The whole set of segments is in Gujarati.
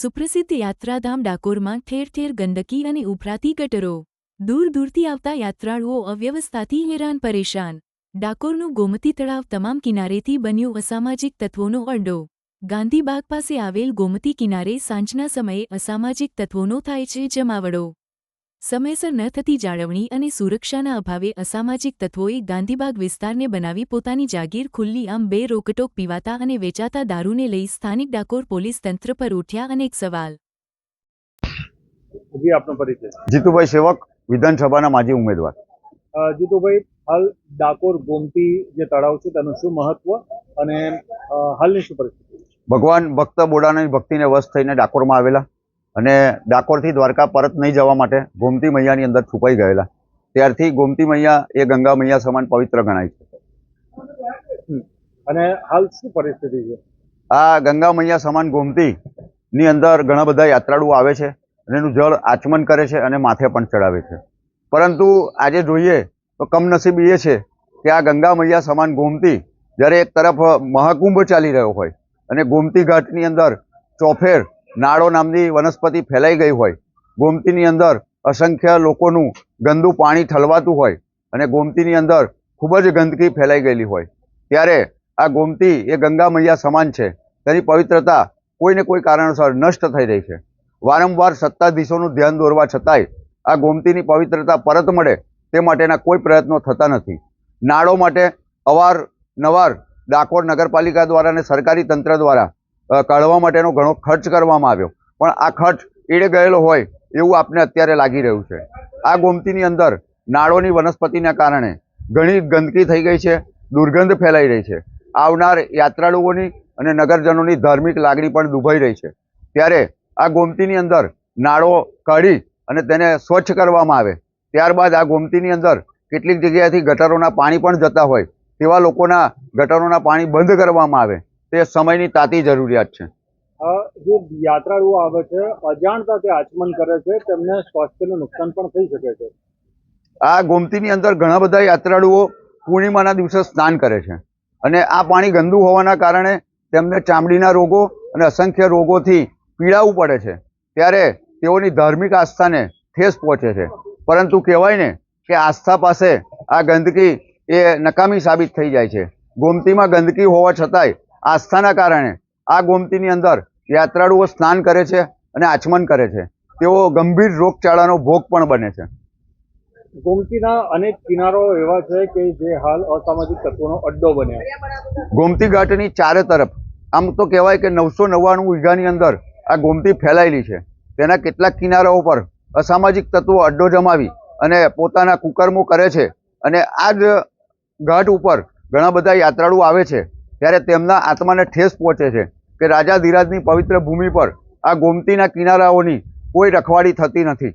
સુપ્રસિદ્ધ યાત્રાધામ ડાકોરમાં ઠેર ઠેર ગંદકી અને ઉભરાતી ગટરો. દૂર દૂરથી આવતા યાત્રાળુઓ અવ્યવસ્થાથી હેરાન પરેશાન. ડાકોરનું ગોમતી તળાવ તમામ કિનારેથી બન્યું અસામાજિક તત્વોનો અડ્ડો. ગાંધીબાગ પાસે આવેલ ગોમતી કિનારે સાંજના સમયે અસામાજિક તત્વોનો થાય છે જમાવડો. સમયસર ન થતી જાળવણી અને સુરક્ષાના અભાવે અસામાજિક તત્વોએ ગાંધીબાગ વિસ્તારને બનાવી પોતાની જાગીર ખુલ્લી આમ બે રોકટોક પીવાતા અને વેચાતા દારૂને લઈ સ્થાનિક ડાકોર પોલીસ તંત્ર પર ઉઠ્યા અનેક સવાલ. જીતુભાઈ સેવક વિધાનસભાના માજી ઉમેદવાર. જીતુભાઈ હાલ ડાકોર ગોમતી જે તળાવ છે તેનું શું મહત્વ અને હાલની શું પરિસ્થિતિ? ભગવાન ભક્ત બોડાની ભક્તિને વશ થઈને ડાકોરમાં આવેલા. અને ડાકોરથી દ્વારકા પરત નહીં જવા માટે ગોમતી મૈયાની અંદર છુપાઈ ગયેલા. ત્યારથી ગોમતી મૈયા એ ગંગા મૈયા સમાન પવિત્ર ગણાય છે. અને હાલ શું પરિસ્થિતિ છે? આ ગંગા મૈયા સમાન ગોમતી ની અંદર ઘણા બધા યાત્રાળુઓ આવે છે અને એનું જળ આચમન કરે છે અને માથે પણ ચડાવે છે. પરંતુ આજે જોઈએ તો કમનસીબ એ છે કે આ ગંગા મૈયા સમાન ગોમતી જ્યારે એક તરફ મહાકુંભ ચાલી રહ્યો હોય અને ગોમતી ઘાટની અંદર ચોફેર નાળો નામની વનસ્પતિ ફેલાઈ ગઈ હોય. ગોમતીની અંદર અસંખ્ય લોકોનું ગંદુ પાણી ઠલવાતું હોય અને ગોમતીની અંદર ખૂબ જ ગંદકી ફેલાઈ ગયેલી હોય. ત્યારે આ ગોમતી એ ગંગા મૈયા સમાન છે. તેની પવિત્રતા કોઈને કોઈ કારણસર નષ્ટ થઈ રહી છે. વારંવાર સત્તાધીશોનું ધ્યાન દોરવા છતાંય આ ગોમતીની પવિત્રતા પરત મળે તે માટેના કોઈ પ્રયત્નો થતા નથી. નાળો માટે અવારનવાર ડાકોર નગરપાલિકા દ્વારા અને સરકારી તંત્ર દ્વારા કાઢવા માટેનો ઘણો ખર્ચ કરવામાં આવ્યો. પણ આ ખર્ચ એડે ગયેલો હોય એવું આપને અત્યારે લાગી રહ્યું છે. આ ગોમતીની અંદર નાળોની વનસ્પતિના કારણે ઘણી ગંદકી થઈ ગઈ છે, દુર્ગંધ ફેલાઈ રહી છે. આવનાર યાત્રાળુઓની અને નગરજનોની ધાર્મિક લાગણી પણ દુભાઈ રહી છે. ત્યારે આ ગોમતીની અંદર નાળો કાઢી અને તેને સ્વચ્છ કરવામાં આવે. ત્યારબાદ આ ગોમતીની અંદર કેટલીક જગ્યાએથી ગટરોના પાણી પણ જતા હોય, તેવા લોકોના ગટરોના પાણી બંધ કરવામાં આવે. તે સમયની તાતી જરૂરિયાત છે. જે યાત્રાળુઓ આવે છે અજાણતા તે આચમન કરે છે તેમને સ્વાસ્થ્યનું નુકસાન પણ થઈ શકે છે. આ ગોમતીની અંદર ઘણા બધા યાત્રાળુઓ પૂર્ણિમાના દિવસે સ્નાન કરે છે. અને આ પાણી ગંદુ હોવાના કારણે તેમને ચામડીના રોગો અને અસંખ્ય રોગોથી પીડાવું પડે છે. ત્યારે તેઓની ધાર્મિક આસ્થાને ઠેસ પહોંચે છે. પરંતુ કહેવાય ને કે આસ્થા પાસે આ ગંદકી એ નકામી સાબિત થઈ જાય છે. ગોમતીમાં ગંદકી હોવા છતાંય આસ્થાના કારણે આ ગોમતીની અંદર યાત્રાળુઓ સ્નાન કરે છે અને આચમન કરે છે. તેઓ ગંભીર રોગચાળાનો ભોગ પણ બને છે. ગોમતીના અનેક કિનારો એવા છે કે જે હાલ અસામાજિક તત્વોનો અડ્ડો બન્યા ગોમતી ઘાટની ચારે તરફ આમ તો કહેવાય કે નવસો નવ્વાણું વીઘાની અંદર આ ગોમતી ફેલાયેલી છે. તેના કેટલાક કિનારાઓ પર અસામાજિક તત્વો અડ્ડો જમાવી અને પોતાના કુકર્મો કરે છે અને આ જ ઘાટ ઉપર ઘણા બધા યાત્રાળુ આવે છે. ત્યારે તેમના આત્માને ઠેસ પહોંચે છે કે રાજા ધીરાજની પવિત્ર ભૂમિ પર આ ગોમતીના કિનારાઓની કોઈ રખવાડી થતી નથી.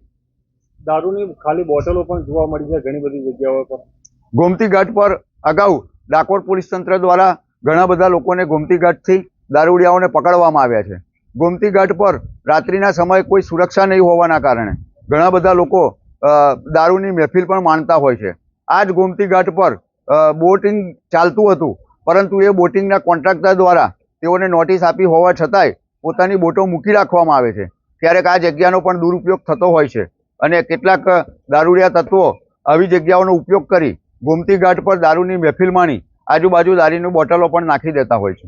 દારૂની ખાલી બોટલો પણ જોવા મળી છે ઘણી બધી જગ્યાઓ પર. ગોમતી ઘાટ પર અગાઉ ડાકોર પોલીસ તંત્ર દ્વારા ઘણા બધા લોકોને ગોમતી ઘાટથી દારૂડિયાઓને પકડવામાં આવ્યા છે. ગોમતી ઘાટ પર રાત્રિના સમયે કોઈ સુરક્ષા નહીં હોવાના કારણે ઘણા બધા લોકો દારૂની મહેફિલ પણ માણતા હોય છે. આ જ ગોમતી ઘાટ પર બોટિંગ ચાલતું હતું પરંતુ એ બોટિંગના કોન્ટ્રાક્ટર દ્વારા તેઓને નોટિસ આપી હોવા છતાંય પોતાની બોટો મૂકી રાખવામાં આવે છે. ક્યારેક આ જગ્યાનો પણ દુરુપયોગ થતો હોય છે અને કેટલાક દારૂડિયા તત્વો આવી જગ્યાઓનો ઉપયોગ કરી ગોમતી ઘાટ પર દારૂની મહેફિલ માણી આજુબાજુ દારૂની બોટલો પણ નાખી દેતા હોય છે.